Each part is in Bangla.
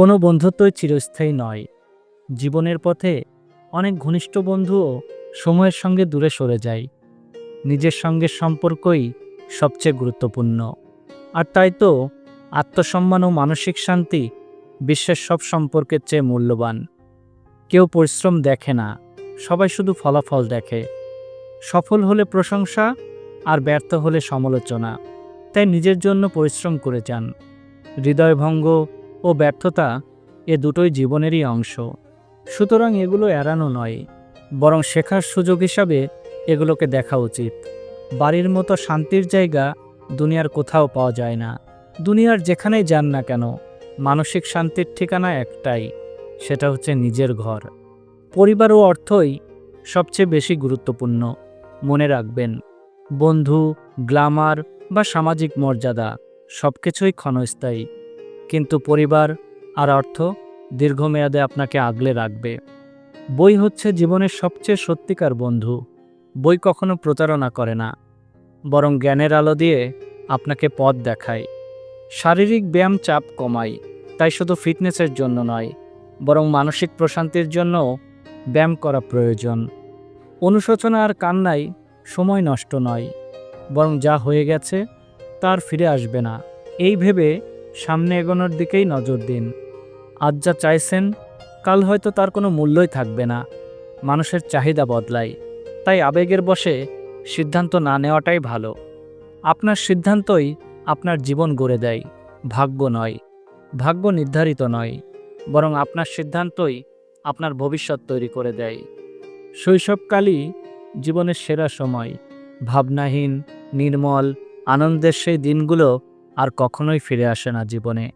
কোনো বন্ধুত্বই চিরস্থায়ী নয়। জীবনের পথে অনেক ঘনিষ্ঠ বন্ধুও সময়ের সঙ্গে দূরে সরে যায়। নিজের সঙ্গে সম্পর্কই সবচেয়ে গুরুত্বপূর্ণ। আর তাই তো আত্মসম্মান ও মানসিক শান্তি বিশ্বের সব সম্পর্কের চেয়ে মূল্যবান। কেউ পরিশ্রম দেখে না, সবাই শুধু ফলাফল দেখে। সফল হলে প্রশংসা আর ব্যর্থ হলে সমালোচনা। তাই নিজের জন্য পরিশ্রম করে যান। হৃদয়ভঙ্গ ও ব্যর্থতা এ দুটোই জীবনেরই অংশ। সুতরাং এগুলো এড়ানো নয়, বরং শেখার সুযোগ হিসাবে এগুলোকে দেখা উচিত। বাড়ির মতো শান্তির জায়গা দুনিয়ার কোথাও পাওয়া যায় না। দুনিয়ার যেখানেই যান না কেন, মানসিক শান্তির ঠিকানা একটাই, সেটা হচ্ছে নিজের ঘর। পরিবার ও অর্থই সবচেয়ে বেশি গুরুত্বপূর্ণ, মনে রাখবেন। বন্ধু, গ্লামার বা সামাজিক মর্যাদা সব কিছুই ক্ষণস্থায়ী। কিন্তু পরিবার আর অর্থ দীর্ঘমেয়াদে আপনাকে আগলে রাখবে। বই হচ্ছে জীবনের সবচেয়ে সত্যিকার বন্ধু। বই কখনো প্রতারণা করে না। বরং জ্ঞানের আলো দিয়ে আপনাকে পথ দেখায়। শারীরিক ব্যায়াম চাপ কমায়, তাই শুধু ফিটনেসের জন্য নয়, বরং মানসিক প্রশান্তির জন্যও ব্যায়াম করা প্রয়োজন। অনুশোচনা আর কান্নাই সময় নষ্ট নয়, বরং যা হয়ে গেছে তার ফিরে আসবে না। এই ভেবে সামনে এগোনোর দিকেই নজর দিন। আজ যা চাইছেন, কাল হয়তো তার কোনো মূল্যই থাকবে না। মানুষের চাহিদা বদলায়। তাই আবেগের বসে সিদ্ধান্ত না নেওয়াটাই ভালো। আপনার সিদ্ধান্তই আপনার জীবন গড়ে দেয়। ভাগ্য নয়। ভাগ্য নির্ধারিত নয়। বরং আপনার সিদ্ধান্তই আপনার ভবিষ্যৎ তৈরি করে দেয়। শৈশবকালই জীবনের সেরা সময়। ভাবনাহীন, নির্মল, আনন্দের সেই দিনগুলো আর কখনোই ফিরে আসে না জীবনে।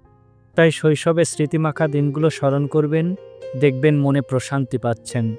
তাই শৈশবে স্মৃতিমাখা দিনগুলো স্মরণ করবেন, দেখবেন মনে প্রশান্তি পাচ্ছেন।